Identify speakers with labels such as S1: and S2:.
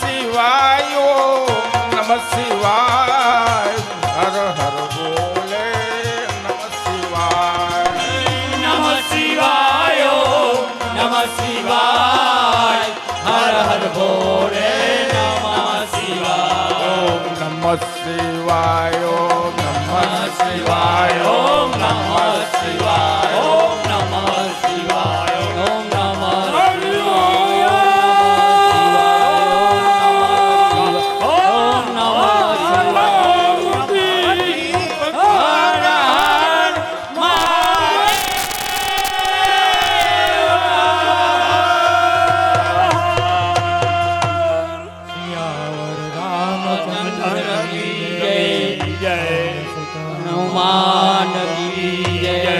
S1: શિવાયો નમ શિવાય.
S2: હનુમાન કી જય.